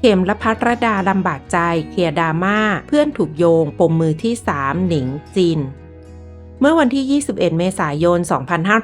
เข็มและพัทรดาลำบากใจเคลียร์ดราม่าเพื่อนถูกโยงปมมือที่ 3 หนิงจิน เมื่อวันที่ 21 เมษายน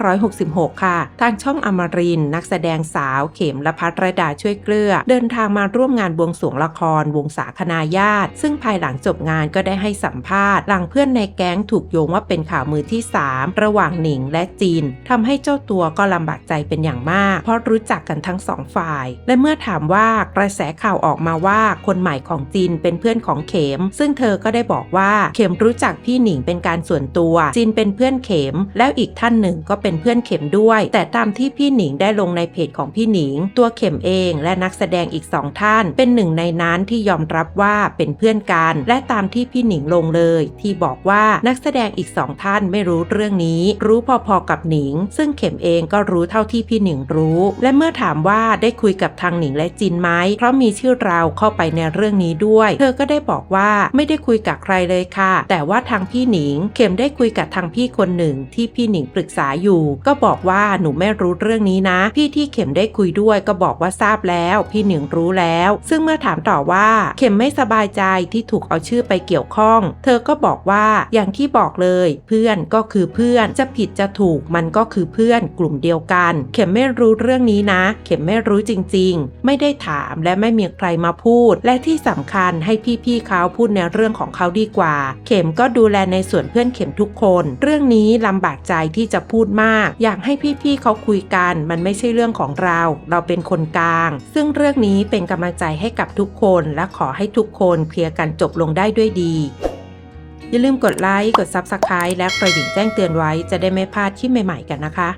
2566 ค่ะ ทางช่องอมริน นักแสดงสาว เข็มและพัทรดาช่วยเกลือ เดินทางมาร่วมงานบวงสรวงละคร วงสาคณาญาติ ซึ่งภายหลังจบงานก็ได้ให้สัมภาษณ์ หลังเพื่อนในแก๊งถูกโยงว่าเป็นข่าวมือที่ 3 ระหว่างหนิงและจีนทำให้เจ้าตัวก็ลำบากใจเป็นอย่างมาก เพราะรู้จักกันทั้งสองฝ่าย และเมื่อถามว่ากระแสข่าวออกมาว่าคนใหม่ของจีนเป็นเพื่อนของเข็มซึ่งเธอก็ได้บอกว่าเข็มรู้จักพี่หนิงเป็นการส่วนตัวจีนเป็นเพื่อนเข็ม แล้วอีกท่านหนึ่งก็เป็นเพื่อนเข็มด้วย แต่ตามที่พี่หนิงได้ลงในเพจของพี่หนิง ตัวเข็มเองและนักแสดงอีกสองท่าน เป็นหนึ่งในนั้นที่ยอมรับว่าเป็นเพื่อนกัน และตามที่พี่หนิงลงเลย ที่บอกว่านักแสดงอีกสองท่านไม่รู้เรื่องนี้ รู้พอๆกับหนิง ซึ่งเข็มเองก็รู้เท่าที่พี่หนิงรู้ และเมื่อถามว่าได้คุยกับทางหนิงและจินไหมเพราะมีชื่อเราเข้าไปในเรื่องนี้ด้วย เธอก็ได้บอกว่าไม่ได้คุยกับใครเลยค่ะ แต่ว่าทางพี่หนิง เข็มได้คุยกับทางพี่คนหนึ่งที่พี่หนิงปรึกษาอยู่ ก็บอกว่าหนูไม่รู้เรื่องนี้นะ พี่ที่เข็มได้คุยด้วยก็บอกว่าทราบแล้ว พี่หนิงรู้แล้ว ซึ่งเมื่อถามต่อว่าเข็มไม่สบายใจที่ถูกเอาชื่อไปเกี่ยวข้อง เธอก็บอกว่าอย่างที่บอกเลย เพื่อนก็คือเพื่อนจะผิดจะถูกมันก็คือเพื่อนกลุ่มเดียวกัน เข็มไม่รู้เรื่องนี้นะ เข็มไม่รู้จริง ๆ ไม่ได้ถามและไม่มีใครมาพูด และที่สำคัญให้พี่ๆเขาพูดในเรื่องของเขาดีกว่า เข็มก็ดูแลในส่วนเพื่อนเข็มทุกคนน เรื่องนี้ลำบากใจที่จะพูดมาก อยากให้พี่ๆเขาคุยกัน มันไม่ใช่เรื่องของเรา เราเป็นคนกลาง ซึ่งเรื่องนี้เป็นกำลังใจให้กับทุกคนและขอให้ทุกคนเคลียร์กันจบลงได้ด้วยดีอย่าลืมกดไลค์ กด Subscribe และกระดิ่งแจ้งเตือนไว้จะได้ไม่พลาดคลิปใหม่ๆกันนะคะ